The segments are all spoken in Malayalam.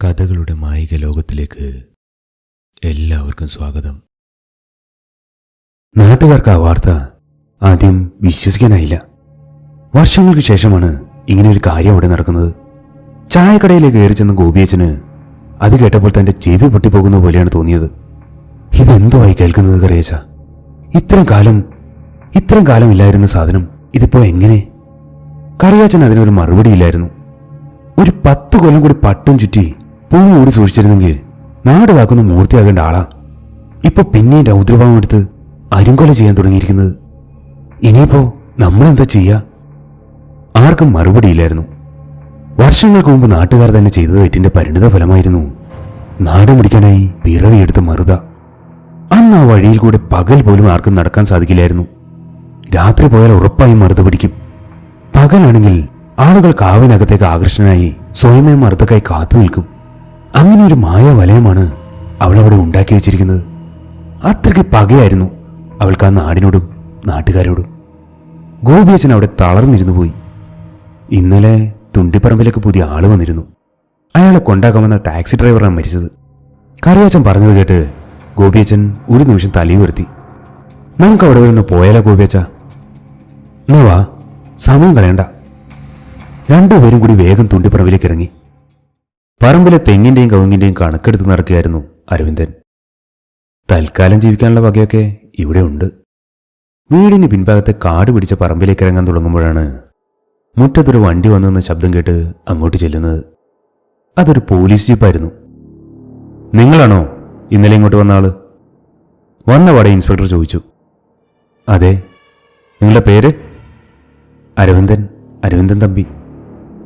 കഥകളുടെ മായിക ലോകത്തിലേക്ക് എല്ലാവർക്കും സ്വാഗതം. നാട്ടുകാർക്ക് ആ വാർത്ത ആദ്യം വിശ്വസിക്കാനായില്ല. വർഷങ്ങൾക്ക് ശേഷമാണ് ഇങ്ങനെ ഒരു കാര്യം അവിടെ നടക്കുന്നത്. ചായക്കടയിലേക്ക് കയറി ചെന്ന ഗോപിയച്ചന് അത് കേട്ടപ്പോൾ തന്റെ ചെവി പൊട്ടിപ്പോകുന്ന പോലെയാണ് തോന്നിയത്. ഇതെന്തുമായി കേൾക്കുന്നത് കറിയച്ച? ഇത്രയും കാലം ഇത്രയും കാലം ഇല്ലായിരുന്ന സാധനം ഇതിപ്പോ എങ്ങനെ? കറിയാച്ചൻ അതിനൊരു മറുപടിയില്ലായിരുന്നു. ഒരു പത്ത് കൊല്ലം കൂടി പട്ടും ചുറ്റി പൂവ് മൂടി സൂക്ഷിച്ചിരുന്നെങ്കിൽ നാട് കാക്കുന്ന മൂർത്തിയാകേണ്ട ആളാ. ഇപ്പൊ പിന്നെയും രൗദ്രഭാവം എടുത്ത് അരുങ്കൊല ചെയ്യാൻ തുടങ്ങിയിരിക്കുന്നത്. ഇനിയിപ്പോ നമ്മളെന്താ ചെയ്യാ? ആർക്കും മറുപടിയില്ലായിരുന്നു വർഷങ്ങൾക്ക് മുമ്പ് നാട്ടുകാർ തന്നെ ചെയ്ത തെറ്റിന്റെ പരിണിത ഫലമായിരുന്നു. നാട് മുടിക്കാനായി പിറവിയെടുത്ത് മറുത. അന്ന് ആ വഴിയിൽ കൂടെ പകൽ പോലും ആർക്കും നടക്കാൻ സാധിക്കില്ലായിരുന്നു. രാത്രി പോയാൽ ഉറപ്പായും മറുത പിടിക്കും. പകലാണെങ്കിൽ ആളുകൾ കാവിനകത്തേക്ക് ആകർഷണനായി സ്വയമേ മറുതക്കായി കാത്തു നിൽക്കും. അങ്ങനെ ഒരു മായ വലയമാണ് അവൾ അവിടെ ഉണ്ടാക്കി വെച്ചിരിക്കുന്നത്. അത്രയ്ക്ക് പകയായിരുന്നു അവൾക്ക് ആ നാടിനോടും നാട്ടുകാരോടും. ഗോപിയച്ചൻ അവിടെ തളർന്നിരുന്നു പോയി. ഇന്നലെ തുണ്ടിപ്പറമ്പിലേക്ക് പുതിയ ആൾ വന്നിരുന്നു. അയാളെ കൊണ്ടാക്കാൻ വന്ന ടാക്സി ഡ്രൈവറാണ് മരിച്ചത്. കറിയാച്ചൻ പറഞ്ഞത് കേട്ട് ഗോപിയച്ചൻ ഒരു നിമിഷം തലയുയർത്തി നമുക്ക് അവിടെ വരുന്ന പോയാലോ ഗോപിയച്ച എന്നാ വാ സമയം കളയണ്ട. രണ്ടുപേരും കൂടി വേഗം തുണ്ടിപ്പറമ്പിലേക്ക് ഇറങ്ങി. പറമ്പിലെ തെങ്ങിന്റെയും കവുങ്ങിന്റെയും കണക്കെടുത്ത് നടക്കുകയായിരുന്നു അരവിന്ദൻ. തൽക്കാലം ജീവിക്കാനുള്ള വകയൊക്കെ ഇവിടെ ഉണ്ട്. വീടിന് പിൻഭാഗത്തെ കാട് പിടിച്ച പറമ്പിലേക്ക് ഇറങ്ങാൻ തുടങ്ങുമ്പോഴാണ് മുറ്റത്തൊരു വണ്ടി വന്നെന്ന ശബ്ദം കേട്ട് അങ്ങോട്ട് ചെല്ലുന്നത്. അതൊരു പോലീസ് ജീപ്പായിരുന്നു. നിങ്ങളാണോ ഇന്നലെ ഇങ്ങോട്ട് വന്ന ആൾ? വന്ന വട ഇൻസ്പെക്ടർ ചോദിച്ചു. അതെ നിങ്ങളുടെ പേര്? അരവിന്ദൻ അരവിന്ദൻ തമ്പി.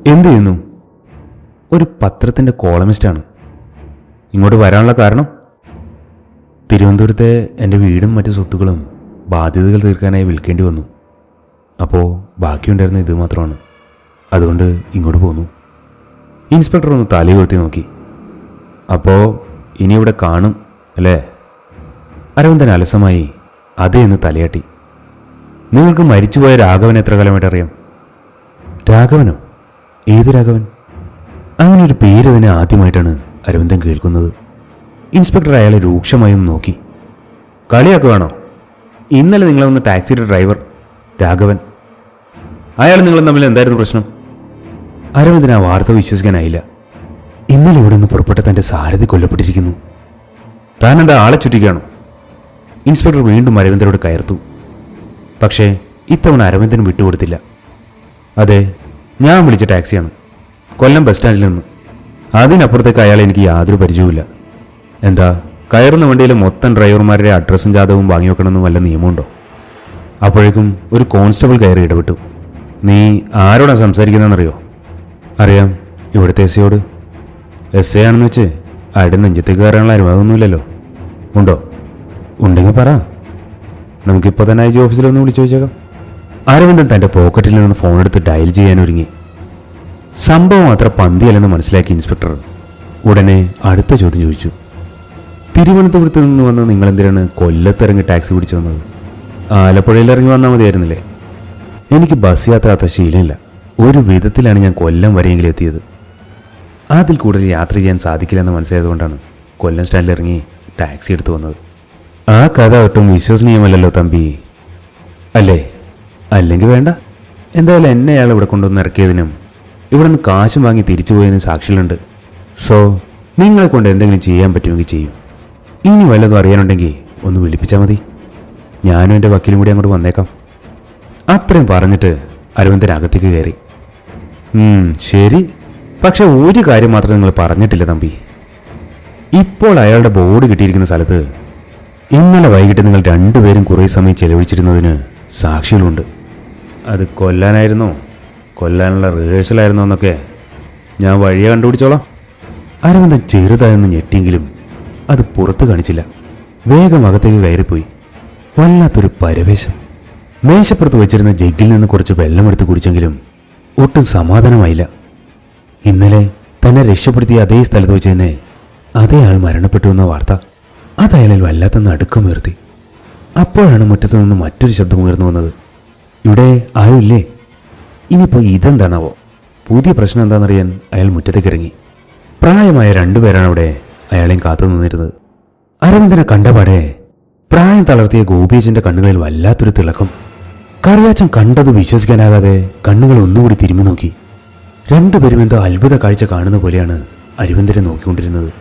എന്തു ചെയ്യുന്നു? ഒരു പത്രത്തിന്റെ കോളമിസ്റ്റാണ് ഇങ്ങോട്ട് വരാനുള്ള കാരണം? തിരുവനന്തപുരത്തെ എന്റെ വീടും മറ്റു സ്വത്തുക്കളും ബാധ്യതകൾ തീർക്കാനായി വിൽക്കേണ്ടി വന്നു. അപ്പോൾ ബാക്കിയുണ്ടായിരുന്ന ഇത് മാത്രമാണ്. അതുകൊണ്ട് ഇങ്ങോട്ട് പോന്നു. ഇൻസ്പെക്ടർ ഒന്ന് തലയിൽ കൊടുത്തി നോക്കി. അപ്പോൾ ഇനി ഇവിടെ കാണും അല്ലേ? അരവിന്ദൻ അലസമായി അതേ എന്ന് തലയാട്ടി. നിങ്ങൾക്ക് മരിച്ചുപോയ രാഘവൻ എത്ര കാലമായിട്ട് അറിയാം? രാഘവനോ? ഏത് രാഘവൻ? അങ്ങനെ ഒരു പേര് തന്നെ ആദ്യമായിട്ടാണ് അരവിന്ദൻ കേൾക്കുന്നത്. ഇൻസ്പെക്ടർ അയാളെ രൂക്ഷമായി ഒന്ന് നോക്കി. കളിയാക്കുവാണോ ഇന്നലെ നിങ്ങളെ വന്ന ടാക്സിയുടെ ഡ്രൈവർ രാഘവൻ. അയാൾ നിങ്ങൾ തമ്മിൽ എന്തായിരുന്നു പ്രശ്നം? അരവിന്ദൻ ആ വാർത്ത വിശ്വസിക്കാനായില്ല. ഇന്നലെ ഇവിടെ നിന്ന് പുറപ്പെട്ട തന്റെ സാരഥി കൊല്ലപ്പെട്ടിരിക്കുന്നു. താൻ എന്താ ആളെ ചുറ്റിക്കുകയാണോ ഇൻസ്പെക്ടർ വീണ്ടും അരവിന്ദനോട് കയർത്തു. പക്ഷേ ഇത്തവണ അരവിന്ദൻ വിട്ടുകൊടുത്തില്ല. അതെ ഞാൻ വിളിച്ച ടാക്സിയാണ്. കൊല്ലം ബസ് സ്റ്റാൻഡിൽ നിന്ന്. അതിനപ്പുറത്തേക്ക് അയാൾ എനിക്ക് യാതൊരു പരിചയവുമില്ല. എന്താ കയറുന്ന വണ്ടിയിലെ മൊത്തം ഡ്രൈവർമാരുടെ അഡ്രസ്സും ജാതവും വാങ്ങി വെക്കണമെന്നും വല്ല നിയമമുണ്ടോ? അപ്പോഴേക്കും ഒരു കോൺസ്റ്റബിൾ കയറി ഇടപെട്ടു. നീ ആരോടാ സംസാരിക്കുന്നതെന്നറിയോ? അറിയാം ഇവിടുത്തെ എസ് സിയോട് എസ് എ ആണെന്ന് വെച്ച് അയാളുടെ നെഞ്ചത്തേക്ക് കയറാനുള്ള അനുവാദമൊന്നുമില്ലല്ലോ. ഉണ്ടോ? ഉണ്ടെങ്കിൽ പറ. നമുക്കിപ്പോൾ തന്നെ ഐ ജി ഓഫീസിലൊന്ന് വിളിച്ചു ചോദിച്ചേക്കാം. അരവിന്ദൻ തന്റെ പോക്കറ്റിൽ നിന്ന് ഫോൺ എടുത്ത് ഡയൽ ചെയ്യാൻ ഒരുങ്ങി. സംഭവം അത്ര പന്തിയല്ലെന്ന് മനസ്സിലാക്കി ഇൻസ്പെക്ടർ. ഉടനെ അടുത്ത ചോദ്യം ചോദിച്ചു. തിരുവനന്തപുരത്ത് നിന്ന് വന്ന് നിങ്ങൾ എന്തിനാണ് കൊല്ലത്തിറങ്ങി ടാക്സി പിടിച്ചു വന്നത്? ആലപ്പുഴയിൽ ഇറങ്ങി വന്നാൽ മതിയായിരുന്നില്ലേ? എനിക്ക് ബസ് യാത്ര അത്ര ശീലമില്ല. ഒരു വിധത്തിലാണ് ഞാൻ കൊല്ലം വരെയെങ്കിലും എത്തിയത്. അതിൽ കൂടുതൽ യാത്ര ചെയ്യാൻ സാധിക്കില്ലെന്ന് മനസ്സിലായതുകൊണ്ടാണ് കൊല്ലം സ്റ്റാൻഡിൽ ഇറങ്ങി ടാക്സി എടുത്തു വന്നത്. ആ കഥ ഒട്ടും വിശ്വസനീയമല്ലല്ലോ തമ്പി. അല്ലേ? അല്ലെങ്കിൽ വേണ്ട. എന്തായാലും എന്നെ അയാൾ ഇവിടെ കൊണ്ടുവന്ന് ഇറക്കിയതിനും ഇവിടെ നിന്ന് കാശും വാങ്ങി തിരിച്ചു പോയതിനും സാക്ഷികളുണ്ട്. സോ നിങ്ങളെ കൊണ്ട് എന്തെങ്കിലും ചെയ്യാൻ പറ്റുമെങ്കിൽ ചെയ്യും. ഇനി വല്ലതും അറിയാനുണ്ടെങ്കിൽ ഒന്ന് വിളിപ്പിച്ചാൽ മതി. ഞാനും എന്റെ വക്കീലും കൂടി അങ്ങോട്ട് വന്നേക്കാം. അത്രയും പറഞ്ഞിട്ട് അരവിന്ദൻ അകത്തേക്ക് കയറി. ശരി. പക്ഷെ ഒരു കാര്യം മാത്രം നിങ്ങൾ പറഞ്ഞിട്ടില്ല തമ്പി. ഇപ്പോൾ അയാളുടെ ബോർഡ് കിട്ടിയിരിക്കുന്ന സ്ഥലത്ത് ഇന്നലെ വൈകിട്ട് നിങ്ങൾ രണ്ടുപേരും കുറേ സമയം ചെലവഴിച്ചിരുന്നതിന് സാക്ഷികളുണ്ട്. അത് കൊല്ലാനായിരുന്നോ? കൊല്ലാനുള്ള റിഹേഴ്സലായിരുന്നോ എന്നൊക്കെ ഞാൻ വഴിയെ കണ്ടുപിടിച്ചോളാം. അരവിന്ദൻ ചെറുതായെന്ന് ഞെട്ടിയെങ്കിലും അത് പുറത്ത് കാണിച്ചില്ല. വേഗം അകത്തേക്ക് കയറിപ്പോയി. വല്ലാത്തൊരു പരവേശം. മേശപ്പുറത്ത് വെച്ചിരുന്ന ജഗ്ഗിൽ നിന്ന് കുറച്ച് വെള്ളമെടുത്ത് കുടിച്ചെങ്കിലും ഒട്ടും സമാധാനമായില്ല. ഇന്നലെ തന്നെ രക്ഷപ്പെടുത്തിയ അതേ സ്ഥലത്ത് വെച്ച് തന്നെ അതേ ആൾ മരണപ്പെട്ടു എന്ന വാർത്ത അത് അയാളിൽ വല്ലാത്ത നടുക്കമുയർത്തി അപ്പോഴാണ് മുറ്റത്തു നിന്ന് മറ്റൊരു ശബ്ദം ഉയർന്നു വന്നത്. ഇവിടെ ആരുമില്ലേ? ഇനിയിപ്പോൾ ഇതെന്താണാവോ? പുതിയ പ്രശ്നം എന്താണെന്നറിയാൻ അയാൾ മുറ്റത്തേക്ക് ഇറങ്ങി പ്രായമായ രണ്ടുപേരാണ് അവിടെ അയാളെയും കാത്തു നിന്നിരുന്നത്. അരവിന്ദനെ കണ്ടപാടെ പ്രായം തളർത്തിയ ഗോപീജന്റെ കണ്ണുകളിൽ വല്ലാത്തൊരു തിളക്കം. കറിയാച്ചൻ കണ്ടത് വിശ്വസിക്കാനാകാതെ കണ്ണുകൾ ഒന്നുകൂടി തിരുമ്മി നോക്കി. രണ്ടുപേരും എന്തോ അത്ഭുത കാഴ്ച കാണുന്ന പോലെയാണ് അരവിന്ദനെ നോക്കിക്കൊണ്ടിരുന്നത്.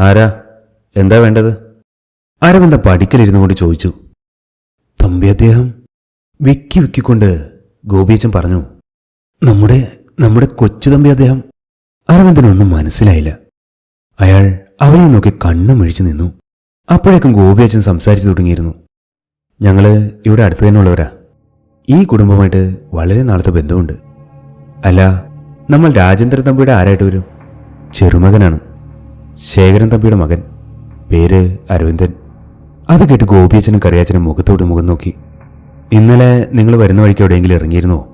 ആരാ? എന്താ വേണ്ടത്? അരവിന്ദ പടിക്കലിരുന്നു കൊണ്ട് ചോദിച്ചു. തമ്പി അദ്ദേഹം? വിക്കി വിക്കിക്കൊണ്ട് ഗോപീച്ചൻ പറഞ്ഞു നമ്മുടെ നമ്മുടെ കൊച്ചുതമ്പി അദ്ദേഹം അരവിന്ദനൊന്നും മനസ്സിലായില്ല. അയാൾ അവനെ നോക്കി കണ്ണു മിഴിച്ചു നിന്നു. അപ്പോഴേക്കും ഗോപിയച്ചൻ സംസാരിച്ചു തുടങ്ങിയിരുന്നു. ഞങ്ങൾ ഇവിടെ അടുത്ത് തന്നെ ഉള്ളവരാ. ഈ കുടുംബമായിട്ട് വളരെ നാളത്തെ ബന്ധമുണ്ട്. അല്ല നമ്മൾ രാജേന്ദ്രൻ തമ്പിയുടെ ആരായിട്ട് വരും? ചെറുമകനാണ്. ശേഖരൻ തമ്പിയുടെ മകൻ. പേര് അരവിന്ദൻ. അത് കേട്ട് ഗോപിയച്ചനും കറിയാച്ചനും മുഖത്തോട് മുഖം നോക്കി. ഇന്നലെ നിങ്ങൾ വരുന്ന വഴിക്ക് എവിടെയെങ്കിലും ഇറങ്ങിയിരുന്നോ?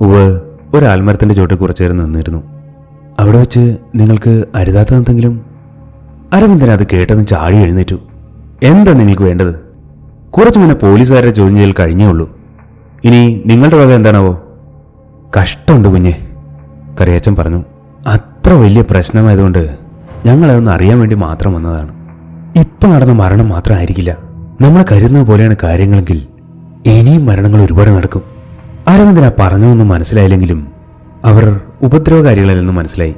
ഉവ് ഒരു ആൽമരത്തിന്റെ ചോട്ടിൽ കുറച്ചു നേരം നിന്നിരുന്നു. അവിടെ വെച്ച് നിങ്ങൾക്ക് അരുതാത്ത എന്തെങ്കിലും? അരവിന്ദൻ അത് കേട്ടെന്ന് ചാടി എഴുന്നേറ്റു. എന്താ നിങ്ങൾക്ക് വേണ്ടത്? കുറച്ചു മുന്നേ പോലീസുകാരുടെ ചോദ്യം ചെയ്യൽ കഴിഞ്ഞേ ഉള്ളൂ. ഇനി നിങ്ങളുടെ വക എന്താണാവോ? കഷ്ടമുണ്ട് കുഞ്ഞെ കരയച്ചൻ പറഞ്ഞു. അത്ര വലിയ പ്രശ്നമായതുകൊണ്ട് ഞങ്ങളതൊന്ന് അറിയാൻ വേണ്ടി മാത്രം വന്നതാണ്. ഇപ്പം നടന്ന മരണം മാത്രമായിരിക്കില്ല നമ്മൾ കരുതുന്നത് പോലെയാണ് കാര്യങ്ങളെങ്കിൽ ഇനിയും മരണങ്ങൾ ഒരുപാട് നടക്കും. അരവിന്ദന പറഞ്ഞതൊന്നും മനസ്സിലായില്ലെങ്കിലും അവർ ഉപദ്രവകാരികളല്ലെന്ന് മനസ്സിലായി.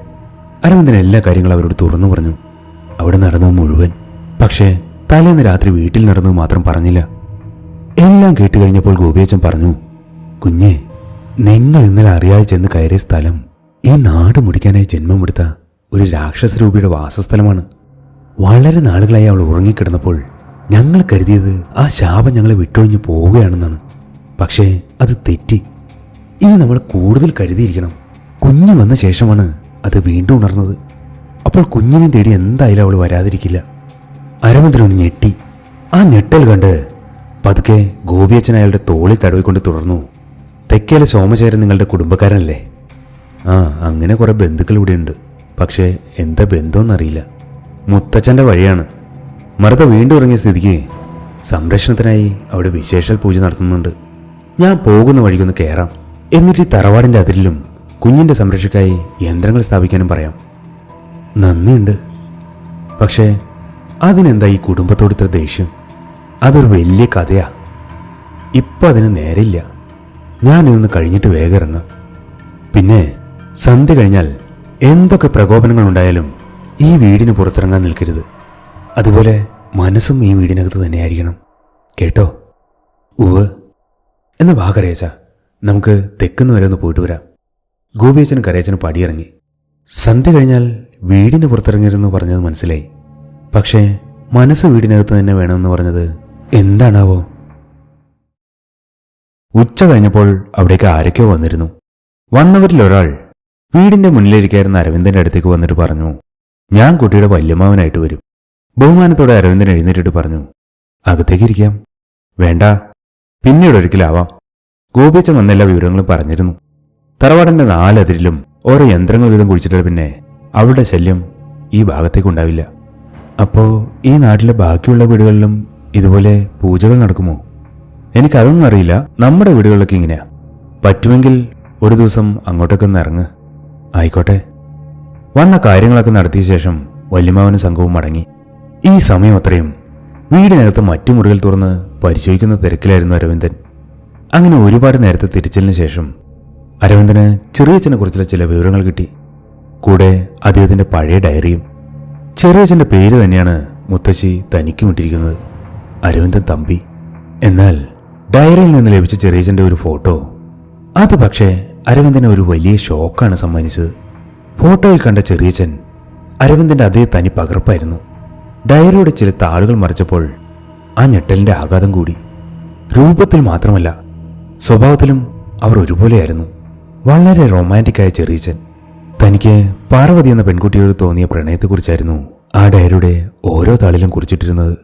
അരവിന്ദൻ എല്ലാ കാര്യങ്ങളും അവരോട് തുറന്നു പറഞ്ഞു. അവിടെ നടന്നത് മുഴുവൻ. പക്ഷേ തലേന്ന് രാത്രി വീട്ടിൽ നടന്നത് മാത്രം പറഞ്ഞില്ല. എല്ലാം കേട്ട് കഴിഞ്ഞപ്പോൾ ഗോപിയച്ചൻ പറഞ്ഞു കുഞ്ഞേ നിങ്ങൾ ഇന്നലെ അറിയാതെ ചെന്ന് കയറിയ സ്ഥലം ഈ നാട് മുടിക്കാനായി ജന്മമെടുത്ത ഒരു രാക്ഷസരൂപിയുടെ വാസസ്ഥലമാണ്. വളരെ നാളുകളായി അവൾ ഉറങ്ങിക്കിടന്നപ്പോൾ ഞങ്ങൾ കരുതിയത് ആ ശാപം ഞങ്ങളെ വിട്ടൊഴിഞ്ഞു പോവുകയാണെന്നാണ്. പക്ഷേ അത് തെറ്റി. ഇനി നമ്മൾ കൂടുതൽ കരുതിയിരിക്കണം. കുഞ്ഞ് വന്ന ശേഷമാണ് അത് വീണ്ടും ഉണർന്നത്. അപ്പോൾ കുഞ്ഞിനെ തേടി എന്തായാലും അവൾ വരാതിരിക്കില്ല. അരവിന്ദനൊന്ന് ഞെട്ടി. ആ ഞെട്ടൽ കണ്ട് പതുക്കെ ഗോപിയച്ഛൻ അയാളുടെ തോളിൽ തടവിക്കൊണ്ട് തുടർന്നു. തെക്കേലെ സോമശേരൻ നിങ്ങളുടെ കുടുംബക്കാരനല്ലേ? ആ അങ്ങനെ കുറേ ബന്ധുക്കൾ ഇവിടെയുണ്ട്. പക്ഷേ എന്താ ബന്ധമെന്നറിയില്ല. മുത്തച്ഛന്റെ വഴിയാണ്. മറുത വീണ്ടും ഇറങ്ങിയ സ്ഥിതിക്ക് സംരക്ഷണത്തിനായി അവിടെ വിശേഷൽ പൂജ നടത്തുന്നുണ്ട്. ഞാൻ പോകുന്ന വഴിക്കൊന്ന് കയറാം എന്നിട്ട് ഈ തറവാടിന്റെ അതിരിലും കുഞ്ഞിന്റെ സംരക്ഷക്കായി യന്ത്രങ്ങൾ സ്ഥാപിക്കാനും പറയാം. നന്ദിയുണ്ട്. പക്ഷേ അതിനെന്താ ഈ കുടുംബത്തോട് ഇത്ര ദേഷ്യം? അതൊരു വലിയ കഥയാ. ഇപ്പം അതിന് നേരില്ല. ഞാൻ ഇതൊന്ന് കഴിഞ്ഞിട്ട് വേഗം ഇറങ്ങാം. പിന്നെ സന്ധ്യ കഴിഞ്ഞാൽ എന്തൊക്കെ പ്രകോപനങ്ങൾ ഉണ്ടായാലും ഈ വീടിന് പുറത്തിറങ്ങാൻ നിൽക്കരുത്. അതുപോലെ മനസ്സും ഈ വീടിനകത്ത് തന്നെയായിരിക്കണം. കേട്ടോ? ഉവ് എന്ന വാ കരയച്ച. നമുക്ക് തെക്കുന്ന് വരെ ഒന്ന് പോയിട്ട് വരാം. ഗോപിയച്ചനും കരയച്ചനും പടിയിറങ്ങി. സന്ധ്യ കഴിഞ്ഞാൽ വീടിന് പുറത്തിറങ്ങരുതെന്ന് പറഞ്ഞത് മനസ്സിലായി. പക്ഷേ മനസ്സ് വീടിനകത്ത് തന്നെ വേണമെന്ന് പറഞ്ഞത് എന്താണാവോ? ഉച്ച കഴിഞ്ഞപ്പോൾ അവിടേക്ക് ആരൊക്കെയോ വന്നിരുന്നു. വന്നവരിൽ ഒരാൾ വീടിന്റെ മുന്നിലിരിക്കായിരുന്ന അരവിന്ദന്റെ അടുത്തേക്ക് വന്നിട്ട് പറഞ്ഞു ഞാൻ കുട്ടിയുടെ വല്യമാവനായിട്ട് വരും. ബഹുമാനത്തോടെ അരവിന്ദൻ എഴുന്നേറ്റിട്ട് പറഞ്ഞു അകത്തേക്ക് ഇരിക്കാം വേണ്ട. പിന്നീട് ഒരിക്കലാവാം. ഗോപിച്ചൻ വന്ന വിവരങ്ങളും പറഞ്ഞിരുന്നു. തറവാടിന്റെ നാലതിരിലും ഓരോ യന്ത്രങ്ങൾ വീതം കുഴിച്ചിട്ട് പിന്നെ അവളുടെ ശല്യം ഈ ഭാഗത്തേക്ക് ഉണ്ടാവില്ല അപ്പോ ഈ നാട്ടിലെ ബാക്കിയുള്ള വീടുകളിലും ഇതുപോലെ പൂജകൾ നടക്കുമോ? എനിക്കതൊന്നും അറിയില്ല. നമ്മുടെ വീടുകളിലൊക്കെ ഇങ്ങനെയാ. പറ്റുമെങ്കിൽ ഒരു ദിവസം അങ്ങോട്ടൊക്കെ ഒന്ന് ഇറങ്ങ്. ആയിക്കോട്ടെ. വന്ന കാര്യങ്ങളൊക്കെ നടത്തിയ ശേഷം വല്യമാവനും സംഘവും മടങ്ങി. ഈ സമയം അത്രയും. വീടിനകത്ത് മറ്റു മുറികൾ തുറന്ന് പരിശോധിക്കുന്ന തിരക്കിലായിരുന്നു അരവിന്ദൻ. അങ്ങനെ ഒരുപാട് നേരത്തെ തിരിച്ചലിന് ശേഷം അരവിന്ദന് ചെറിയച്ഛനെ കുറിച്ചുള്ള ചില വിവരങ്ങൾ കിട്ടി. കൂടെ അദ്ദേഹത്തിന്റെ പഴയ ഡയറിയും. ചെറിയച്ഛന്റെ പേര് തന്നെയാണ് മുത്തശ്ശി തനിക്കും ഇട്ടിരിക്കുന്നത് അരവിന്ദൻ തമ്പി. എന്നാൽ ഡയറിയിൽ നിന്ന് ലഭിച്ച ചെറിയച്ഛന്റെ ഒരു ഫോട്ടോ. അത് പക്ഷേ അരവിന്ദന് ഒരു വലിയ ഷോക്കാണ് സമ്മാനിച്ചത്. ഫോട്ടോയിൽ കണ്ട ചെറിയച്ഛൻ അരവിന്ദന്റെ അതേ തനി പകർപ്പായിരുന്നു. ഡയറിയുടെ ചില താളുകൾ മറിച്ചപ്പോൾ ആ ഞെട്ടലിന്റെ ആഘാതം കൂടി. രൂപത്തിൽ മാത്രമല്ല സ്വഭാവത്തിലും അവർ ഒരുപോലെയായിരുന്നു. വളരെ റൊമാന്റിക്കായ ചെറിയച്ചൻ തനിക്ക് പാർവതി എന്ന പെൺകുട്ടിയോട് തോന്നിയ പ്രണയത്തെക്കുറിച്ചായിരുന്നു ആ ഡയറിയുടെ ഓരോ താളിലും കുറിച്ചിട്ടിരുന്നത്.